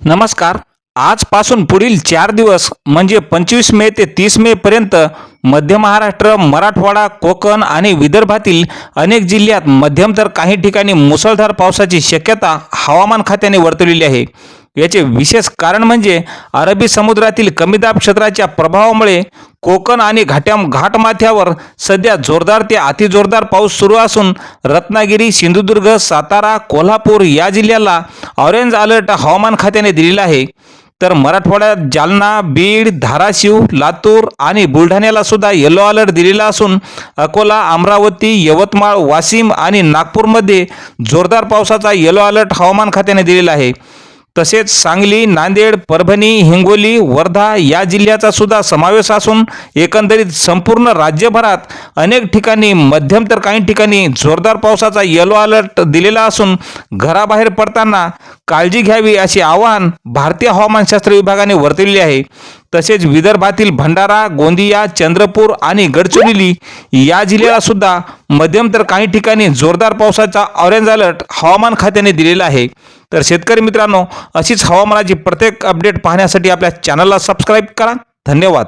नमस्कार. आजपासून पुढील चार दिवस म्हणजे पंचवीस मे ते तीस मे पर्यंत मध्य महाराष्ट्र मराठवाडा कोकण आणि विदर्भातील अनेक जिल्ह्यात मध्यम तर काही ठिकाणी मुसळधार पावसाची शक्यता हवामान खात्याने वर्तवलेली आहे. याचे विशेष कारण म्हणजे अरबी समुद्रातील कमीदाब क्षेत्राच्या प्रभावामुळे कोकण आणि घाट्या घाटमाथ्यावर सध्या जोरदार ते अतिजोरदार पाऊस सुरू असून रत्नागिरी सिंधुदुर्ग सातारा कोल्हापूर या जिल्ह्याला ऑरेंज अलर्ट हवामान खात्याने दिलेला आहे. तर मराठवाड्यात जालना बीड धाराशिव लातूर आणि बुलढाण्याला सुद्धा येलो अलर्ट दिलेला असून अकोला अमरावती यवतमाळ वाशिम आणि नागपूरमध्ये जोरदार पावसाचा येलो अलर्ट हवामान खात्याने दिलेला आहे. तसेच सांगली नांदेड परभणी हिंगोली वर्धा या जिल्ह्याचा सुद्धा समावेश असून एकंदरीत संपूर्ण राज्यभरात अनेक ठिकाणी मध्यम तर काही ठिकाणी जोरदार पावसाचा येलो अलर्ट दिलेला असून घराबाहेर पडताना काळजी घ्यावी असे आवाहन भारतीय हवामानशास्त्र विभागाने वर्तविले आहे. तसेच विदर्भातील भंडारा गोंदिया चंद्रपूर आणि गडचिरोली या जिल्ह्याला सुद्धा मध्यम तर काही ठिकाणी जोरदार पावसाचा ऑरेंज अलर्ट हवामान खात्याने दिलेला आहे. तर शेतकरी मित्रांनो अशीच हवामानाची प्रत्येक अपडेट पाहण्यासाठी आपल्या चॅनलला सबस्क्राईब करा. धन्यवाद.